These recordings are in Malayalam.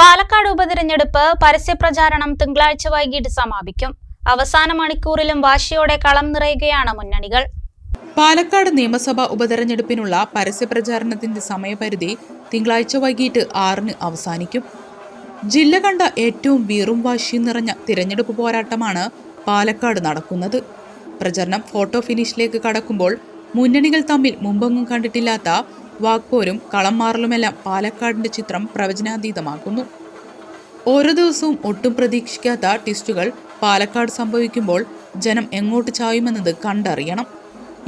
പാലക്കാട് ഉപതിരഞ്ഞെടുപ്പ് പരസ്യപ്രചാരണം തിങ്കളാഴ്ച വൈകിട്ട് സമാപിക്കും. അവസാന മണിക്കൂറിലും വാശിയോടെ കളം നിറയുകയാണ് മുന്നണികൾ. പാലക്കാട് നിയമസഭാ ഉപതെരഞ്ഞെടുപ്പിനുള്ള പരസ്യപ്രചാരണത്തിന്റെ സമയപരിധി തിങ്കളാഴ്ച വൈകിട്ട് ആറിന് അവസാനിക്കും. ജില്ല കണ്ട ഏറ്റവും വീറും വാശിയും നിറഞ്ഞ തിരഞ്ഞെടുപ്പ് പോരാട്ടമാണ് പാലക്കാട് നടക്കുന്നത്. പ്രചരണം ഫോട്ടോ ഫിനിഷിലേക്ക് കടക്കുമ്പോൾ മുന്നണികൾ തമ്മിൽ മുമ്പെങ്ങും കണ്ടിട്ടില്ലാത്ത വാക്പോരും കളം മാറലുമെല്ലാം പാലക്കാടിന്റെ ചിത്രം പ്രവചനാതീതമാക്കുന്നു. ഓരോ ദിവസവും ഒട്ടും പ്രതീക്ഷിക്കാത്ത ടിസ്റ്റുകൾ പാലക്കാട് സംഭവിക്കുമ്പോൾ ജനം എങ്ങോട്ട് ചായുമെന്നത് കണ്ടറിയണം.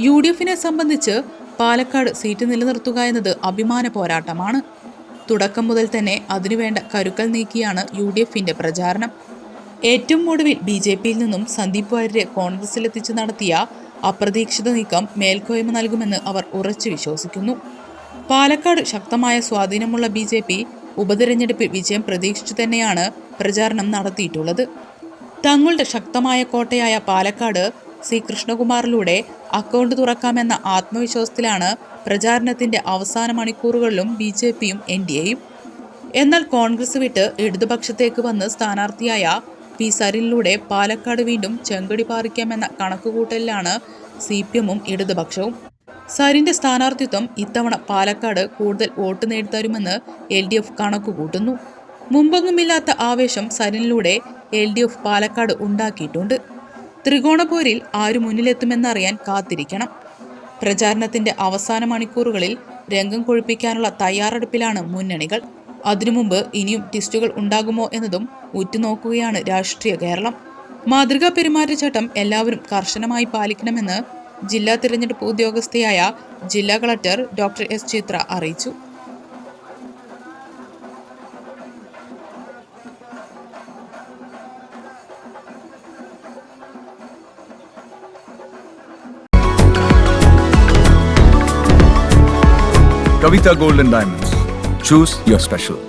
യു ഡി എഫിനെ സംബന്ധിച്ച് പാലക്കാട് സീറ്റ് നിലനിർത്തുക എന്നത് അഭിമാന പോരാട്ടമാണ്. തുടക്കം മുതൽ തന്നെ അതിനുവേണ്ട കരുക്കൾ നീക്കിയാണ് യു ഡി എഫിന്റെ പ്രചാരണം. ഏറ്റവും ഒടുവിൽ ബി ജെ പിയിൽ നിന്നും സന്ദീപ് വാര്യരെ കോൺഗ്രസിലെത്തിച്ച് നടത്തിയ അപ്രതീക്ഷിത നീക്കം മേൽക്കോയ്മ നൽകുമെന്ന് അവർ ഉറച്ചു വിശ്വസിക്കുന്നു. പാലക്കാട് ശക്തമായ സ്വാധീനമുള്ള ബി ജെ പി ഉപതെരഞ്ഞെടുപ്പിൽ വിജയം പ്രതീക്ഷിച്ചു തന്നെയാണ് പ്രചാരണം നടത്തിയിട്ടുള്ളത്. തങ്ങളുടെ ശക്തമായ കോട്ടയായ പാലക്കാട് സി. കൃഷ്ണകുമാറിലൂടെ അക്കൗണ്ട് തുറക്കാമെന്ന ആത്മവിശ്വാസത്തിലാണ് പ്രചാരണത്തിന്റെ അവസാന മണിക്കൂറുകളിലും ബി ജെ പിയും എൻ ഡി എയും. എന്നാൽ കോൺഗ്രസ് വിട്ട് ഇടതുപക്ഷത്തേക്ക് വന്ന് സ്ഥാനാർത്ഥിയായ പി. സരിലൂടെ പാലക്കാട് വീണ്ടും ചെങ്കടി പാറിക്കാമെന്ന കണക്കുകൂട്ടലിലാണ് സി പി എമ്മും ഇടതുപക്ഷവും. സരിന്റെ സ്ഥാനാർത്ഥിത്വം ഇത്തവണ പാലക്കാട് കൂടുതൽ വോട്ട് നേടിത്തരുമെന്ന് എൽ ഡി എഫ് കണക്കുകൂട്ടുന്നു. മുമ്പെങ്ങുമില്ലാത്ത ആവേശം സരിനിലൂടെ എൽ ഡി എഫ് പാലക്കാട് ഉണ്ടാക്കിയിട്ടുണ്ട്. ത്രികോണപോരിൽ ആര് മുന്നിലെത്തുമെന്നറിയാൻ കാത്തിരിക്കണം. പ്രചാരണത്തിന്റെ അവസാന മണിക്കൂറുകളിൽ രംഗം കൊഴുപ്പിക്കാനുള്ള തയ്യാറെടുപ്പിലാണ് മുന്നണികൾ. അതിനു മുമ്പ് ഇനിയും ടിസ്റ്റുകൾ ഉണ്ടാകുമോ എന്നതും ഉറ്റുനോക്കുകയാണ് രാഷ്ട്രീയ കേരളം. മാതൃകാ പെരുമാറ്റച്ചട്ടം എല്ലാവരും കർശനമായി പാലിക്കണമെന്ന് ജില്ലാ തിരഞ്ഞെടുപ്പ് ഉദ്യോഗസ്ഥയായ ജില്ലാ കളക്ടർ ഡോക്ടർ എസ് ചിത്ര അറിയിച്ചു Kavita diamonds Diamonds. Choose your special.